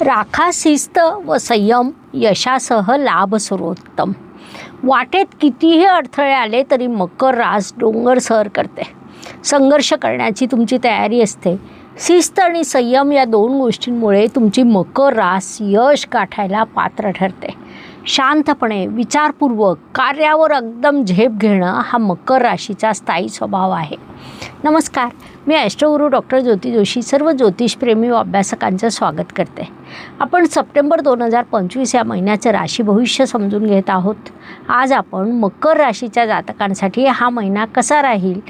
राखा शिस्त व संयम यशासह लाभ सर्वोत्तम वाटेत कितीही अडथळे आले तरी मकर रास डोंगर सर करते. संघर्ष करण्याची तुमची तयारी असते. शिस्त आणि संयम या दोन गोष्टींमुळे तुमची मकर रास यश गाठायला पात्र ठरते. शांतपणे विचारपूर्वक कार्यावर एकदम झेप घेणं हा मकर राशीचा स्थायी स्वभाव आहे. नमस्कार मी ॲस्ट्रोगुरू डॉक्टर ज्योती जोशी सर्व ज्योतिषप्रेमी व अभ्यासकांचं स्वागत करते. आपण सप्टेंबर दोन हजार पंचवीस या महिन्याचं राशी भविष्य समजून घेत आहोत. आज आपण मकर राशीच्या जातकांसाठी हा महिना कसा राहील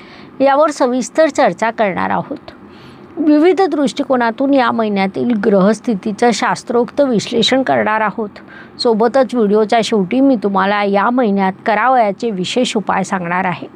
यावर सविस्तर चर्चा करणार आहोत. विविध दृष्टिकोनातून या महिन्यातील ग्रहस्थितीचं शास्त्रोक्त विश्लेषण करणार आहोत. सोबतच व्हिडिओच्या शेवटी मी तुम्हाला या महिन्यात करावयाचे विशेष उपाय सांगणार आहे.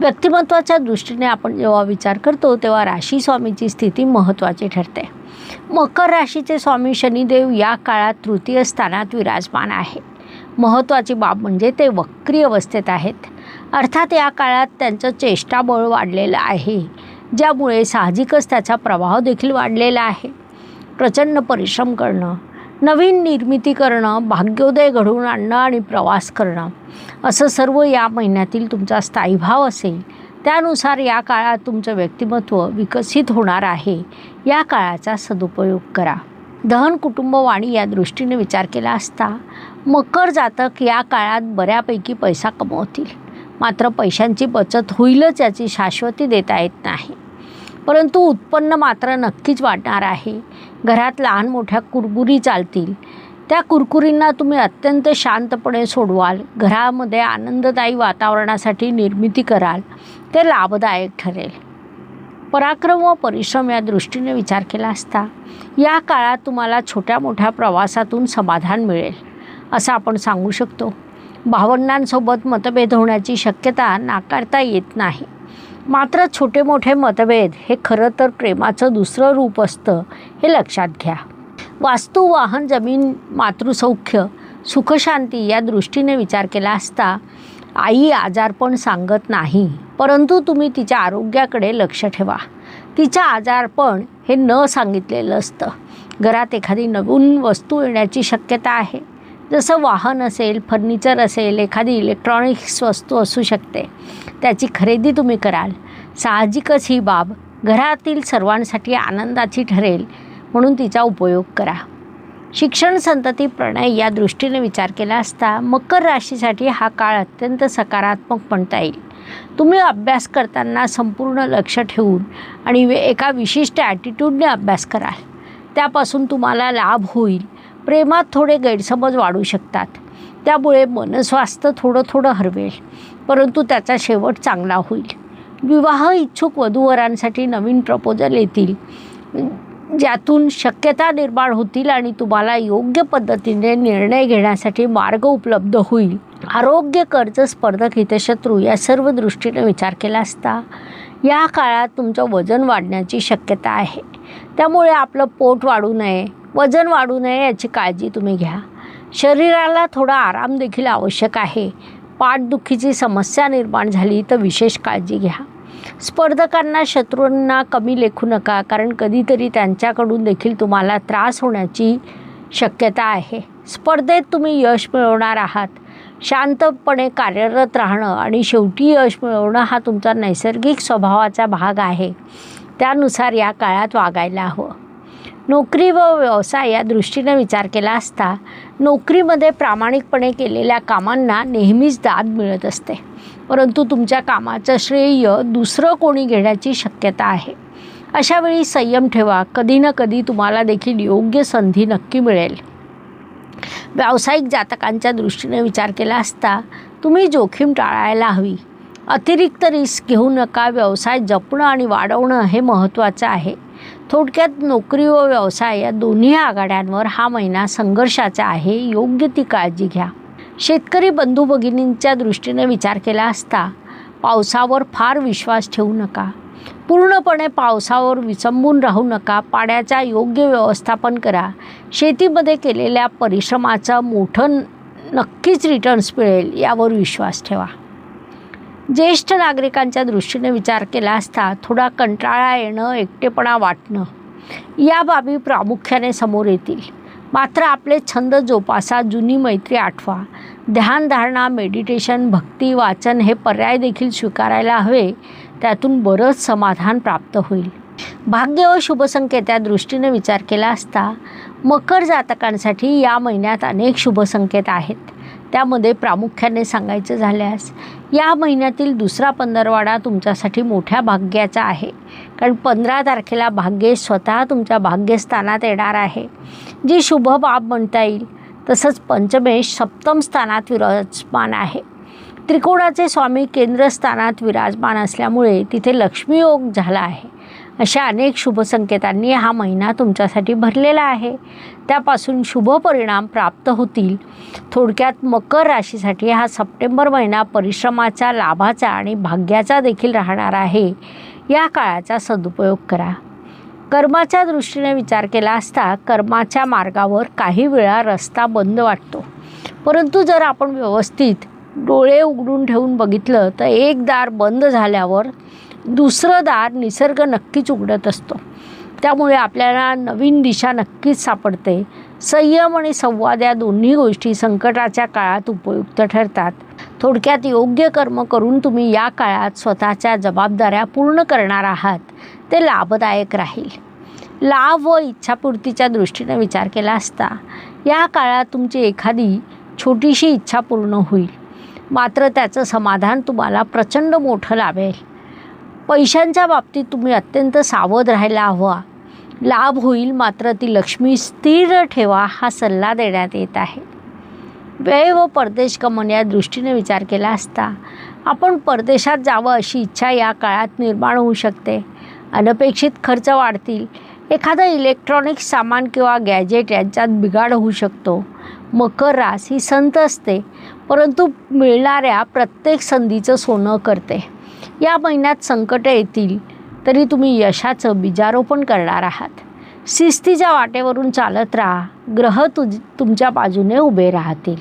व्यक्तिमत्वाच्या दृष्टीने आपण जेव्हा विचार करतो तेव्हा राशी स्वामीची स्थिती महत्त्वाची ठरते. मकर राशीचे स्वामी शनिदेव या काळात तृतीय स्थानात विराजमान आहे महत्त्वाची बाब म्हणजे ते वक्री अवस्थेत आहेत. अर्थात या काळात त्यांचं चेष्टाबळ वाढलेलं आहे ज्यामुळे साहजिकच त्याचा प्रभाव देखील वाढलेला आहे. प्रचंड परिश्रम करणं नवीन निर्मिती करणं भाग्योदय घडवून आणणं आणि प्रवास करणं असं सर्व या महिन्यातील तुमचा स्थायीभाव असेल. त्यानुसार या काळात तुमचं व्यक्तिमत्व विकसित होणार आहे. या काळाचा सदुपयोग करा. दहन कुटुंब वाणी या दृष्टीने विचार केला असता मकर जातक या काळात बऱ्यापैकी पैसा कमवतील. मात्र पैशांची बचत होईलच याची शाश्वती देता येत नाही. परंतु उत्पन्न मात्र नक्कीच वाढणार आहे. घरात लहान मोठ्या कुरबुरी चालतील. त्या कुरकुरींना तुम्ही अत्यंत शांतपणे सोडवाल. घरामध्ये आनंददायी वातावरणासाठी निर्मिती कराल. ते लाभदायक ठरेल. पराक्रम व परिश्रम या दृष्टीने विचार केला असता या काळात तुम्हाला छोट्या मोठ्या प्रवासातून समाधान मिळेल असं आपण सांगू शकतो. भावंडांसोबत मतभेद होण्याची शक्यता नाकारता येत नाही. मात्र छोटे मोठे मतभेद हे खरं तर प्रेमाचं दुसरं रूप असतं हे लक्षात घ्या. वास्तू वाहन जमीन मातृसौख्य सुखशांती या दृष्टीने विचार केला असता आई आजारपण सांगत नाही. परंतु तुम्ही तिच्या आरोग्याकडे लक्ष ठेवा. तिचं आजारपण हे न सांगितलेलं असतं. घरात एखादी नवीन वस्तू येण्याची शक्यता आहे. जसं वाहन असेल फर्निचर असेल एखादी इलेक्ट्रॉनिक्स वस्तू असू शकते त्याची खरेदी तुम्ही कराल. साहजिकच ही बाब घरातील सर्वांसाठी आनंदाची ठरेल म्हणून तिचा उपयोग करा. शिक्षण संतती प्रणय या दृष्टीने विचार केला असता मकर राशीसाठी हा काळ अत्यंत सकारात्मक म्हणता येईल. तुम्ही अभ्यास करताना संपूर्ण लक्ष ठेवून आणि एका विशिष्ट ॲटिट्यूडने अभ्यास कराल. त्यापासून तुम्हाला लाभ होईल. प्रेमात थोडे गैरसमज वाढू शकतात. त्यामुळे मनस्वास्थ्य थोडं थोडं हरवेल परंतु त्याचा शेवट चांगला होईल. विवाह इच्छुक वधूवरांसाठी नवीन प्रपोजल येतील. ज्यातून शक्यता निर्माण होतील आणि तुम्हाला योग्य पद्धतीने निर्णय घेण्यासाठी मार्ग उपलब्ध होईल. आरोग्य कर्ज स्पर्धक हितशत्रू या सर्व दृष्टीने विचार केला असता या काळात तुमचं वजन वाढण्याची शक्यता आहे. त्यामुळे आपलं पोट वाढू नये. वजन वाढू नये याची काळजी तुम्ही घ्या. शरीराला थोडा आराम देखील आवश्यक आहे. पाठदुखीची समस्या निर्माण झाली तर विशेष काळजी घ्या. स्पर्धकांना शत्रूंना कमी लेखू नका कारण कधीतरी त्यांच्याकडून देखील तुम्हाला त्रास होण्याची शक्यता आहे. स्पर्धेत तुम्ही यश मिळवणार आहात. शांतपणे कार्यरत राहणं आणि शेवटी यश मिळवणं हा तुमचा नैसर्गिक स्वभावाचा भाग आहे. त्यानुसार या काळात वागायला हवं. नोकरी व व्यवसाय या दृष्टीने विचार केला असता नोकरीमध्ये प्रामाणिकपणे केलेल्या कामांना नेहमीच दाद मिळत असते. परंतु तुमच्या कामाचं श्रेय दुसरं कोणी घेण्याची शक्यता आहे. अशावेळी संयम ठेवा. कधी ना कधी तुम्हाला देखील योग्य संधी नक्की मिळेल. व्यावसायिक जातकांच्या दृष्टीने विचार केला असता तुम्ही जोखीम टाळायला हवी. अतिरिक्त रिस्क घेऊ नका. व्यवसाय जपणं आणि वाढवणं हे महत्त्वाचं आहे. थोडक्यात नोकरी व व्यवसाय या दोन्ही आघाड्यांवर हा महिना संघर्षाचा आहे. योग्य ती काळजी घ्या. शेतकरी बंधू भगिनींच्या दृष्टीने विचार केला असता पावसावर फार विश्वास ठेवू नका. पूर्णपणे पावसावर विसंबून राहू नका. पाण्याचा योग्य व्यवस्थापन करा. शेतीमध्ये केलेल्या परिश्रमाचं मोठं नक्कीच रिटर्न्स मिळेल यावर विश्वास ठेवा. ज्येष्ठ नागरिकांच्या दृष्टीने विचार केला असता थोडा कंटाळा येणं एकटेपणा वाटणं या बाबी प्रामुख्याने समोर येतील. मात्र आपले छंद जोपासा जुनी मैत्री आठवा. ध्यानधारणा मेडिटेशन भक्ती वाचन हे पर्याय देखील स्वीकारायला हवे. त्यातून बरंच समाधान प्राप्त होईल. भाग्य व शुभसंकेत या दृष्टीने विचार केला असता मकर जातकांसाठी या महिन्यात अनेक शुभसंकेत आहेत. त्यामध्ये प्रामुख्याने सांगायचं झाल्यास या महिन्यातील दुसरा पंधरवाडा तुमच्यासाठी मोठ्या भाग्याचा आहे. कारण पंधरा तारखेला भाग्य स्वतः तुमच्या भाग्यस्थानात येणार आहे. जी शुभ बाब म्हणता येईल तसंच पंचमेश सप्तम स्थानात विराजमान आहे. त्रिकोणाचे स्वामी केंद्रस्थानात विराजमान असल्यामुळे तिथे लक्ष्मीयोग झाला आहे. अशा अनेक शुभसंकेतांनी हा महिना तुमच्यासाठी भरलेला आहे. त्यापासून शुभ परिणाम प्राप्त होतील. थोडक्यात मकर राशीसाठी हा सप्टेंबर महिना परिश्रमाचा लाभाचा आणि भाग्याचा देखील राहणार आहे. या काळाचा सदुपयोग करा. कर्माच्या दृष्टीने विचार केला असता कर्माच्या मार्गावर काही वेळा रस्ता बंद वाटतो. परंतु जर आपण व्यवस्थित डोळे उघडून ठेवून बघितलं तर एक दार बंद झाल्यावर दुसरं दार निसर्ग नक्कीच उघडत असतो. त्यामुळे आपल्याला नवीन दिशा नक्कीच सापडते. संयम आणि संवाद या दोन्ही गोष्टी संकटाच्या काळात उपयुक्त ठरतात. थोडक्यात योग्य कर्म करून तुम्ही या काळात स्वतःच्या जबाबदाऱ्या पूर्ण करणार आहात. ते लाभदायक राहील. लाभ व इच्छापूर्तीच्या दृष्टीने विचार केला असता या काळात तुमची एखादी छोटीशी इच्छा पूर्ण होईल. मात्र त्याचं समाधान तुम्हाला प्रचंड मोठं लाभेल. पैशांच्या बाबतीत तुम्ही अत्यंत सावध राहायला हवा. लाभ होईल मात्र ती लक्ष्मी स्थिर ठेवा हा सल्ला देण्यात येत आहे. वेळ व परदेश गमन या दृष्टीने विचार केला असता आपण परदेशात जावं अशी इच्छा या काळात निर्माण होऊ शकते. अनपेक्षित खर्च वाढतील. एखादं इलेक्ट्रॉनिक सामान किंवा गॅजेट यांच्यात बिघाड होऊ शकतो. मकर रास ही संत असते परंतु मिळणाऱ्या प्रत्येक संधीचं सोनं करते. या महिन्यात संकटं येतील तरी तुम्ही यशाचं बीजारोपण करणार आहात. शिस्तीच्या वाटेवरून चालत राहा. ग्रह तुझ तुमच्या बाजूने उभे राहतील.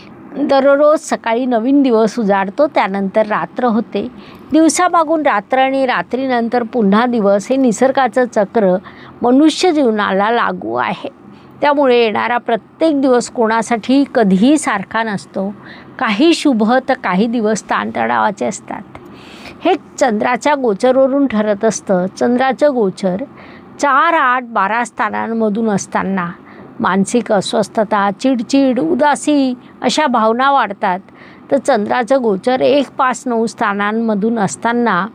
दररोज सकाळी नवीन दिवस उजाडतो त्यानंतर रात्र होते. दिवसामागून रात्र आणि रात्रीनंतर पुन्हा दिवस हे निसर्गाचं चक्र मनुष्य जीवनाला लागू आहे. त्यामुळे येणारा प्रत्येक दिवस कोणासाठी कधीही सारखा नसतो. काही शुभ तर काही दिवस ताणतणावाचे असतात. हे चंद्राच्या गोचरवरून ठरत असतं. चंद्राचं गोचर चार आठ बारा स्थानांमधून असताना. मानसिक अस्वस्थता चिडचिड उदासी अशा भावना वाढतात. तर चंद्राचं गोचर एक पाच नऊ स्थानांमधून असताना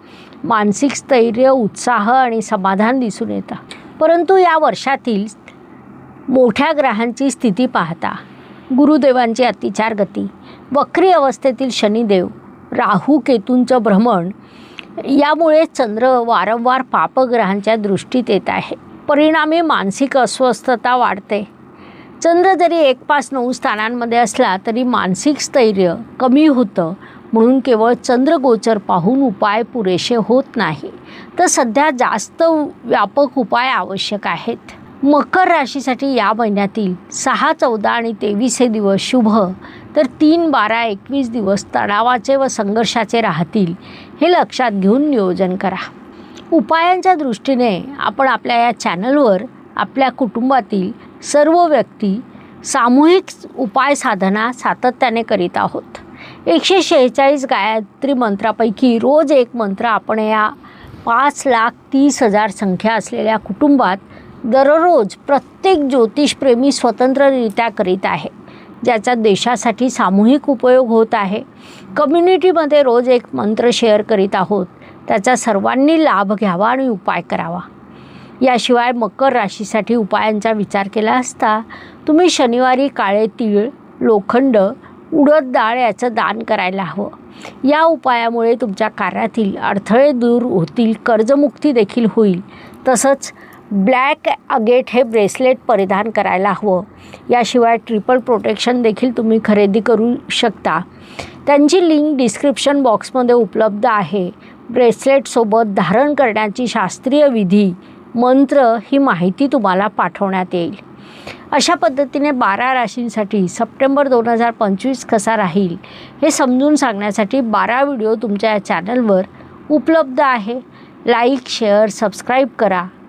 मानसिक स्थैर्य उत्साह आणि समाधान दिसून येतं. परंतु या वर्षातील मोठ्या ग्रहांची स्थिती पाहता गुरुदेवांची अतिचार गती वक्री अवस्थेतील शनिदेव राहू केतूंचं भ्रमण यामुळे चंद्र वारंवार पापग्रहांच्या दृष्टीत येत आहे. परिणामी मानसिक अस्वस्थता वाढते. चंद्र जरी एक पाच नऊ स्थानांमध्ये असला तरी मानसिक स्थैर्य कमी होतं. म्हणून केवळ चंद्रगोचर पाहून उपाय पुरेसे होत नाही. तर सध्या जास्त व्यापक उपाय आवश्यक आहेत. मकर राशीसाठी या महिन्यातील सहा चौदा आणि तेवीस हे दिवस शुभ. तर तीन बारा एकवीस दिवस तणावाचे व संघर्षाचे राहतील हे लक्षात घेऊन नियोजन करा. उपायांच्या दृष्टीने आपण आपल्या या चॅनलवर आपल्या कुटुंबातील सर्व व्यक्ती सामूहिक उपाय साधना सातत्याने करीत आहोत. एकशे शेहेचाळीस गायत्री मंत्रापैकी रोज एक मंत्र आपण या पाच लाख तीस हजार संख्या असलेल्या कुटुंबात दररोज प्रत्येक ज्योतिषप्रेमी स्वतंत्ररित्या करीत आहे. ज्याचा देशासाठी सामूहिक उपयोग होत आहे. कम्युनिटीमध्ये रोज एक मंत्र शेअर करीत आहोत. त्याचा सर्वांनी लाभ घ्यावा आणि उपाय करावा. याशिवाय मकर राशीसाठी उपायांचा विचार केला असता तुम्ही शनिवारी काळे तीळ लोखंड उडद डाळ याचं दान करायला हवं. या उपायामुळे तुमच्या कार्यातील अडथळे दूर होतील कर्जमुक्ती देखील होईल. तसंच ब्लॅक अगेट हे ब्रेसलेट परिधान करायला हवं. याशिवाय ट्रिपल प्रोटेक्शन देखील तुम्ही खरेदी करू शकता. त्यांची लिंक डिस्क्रिप्शन बॉक्समध्ये उपलब्ध आहे. ब्रेसलेटसोबत धारण करण्याची शास्त्रीय विधी मंत्र ही माहिती तुम्हाला पाठवण्यात येईल. अशा पद्धतीने बारा राशींसाठी सप्टेंबर दोन हजार पंचवीस कसा राहील हे समजून सांगण्यासाठी बारा व्हिडिओ तुमच्या या चॅनलवर उपलब्ध आहे. लाईक शेअर सबस्क्राईब करा.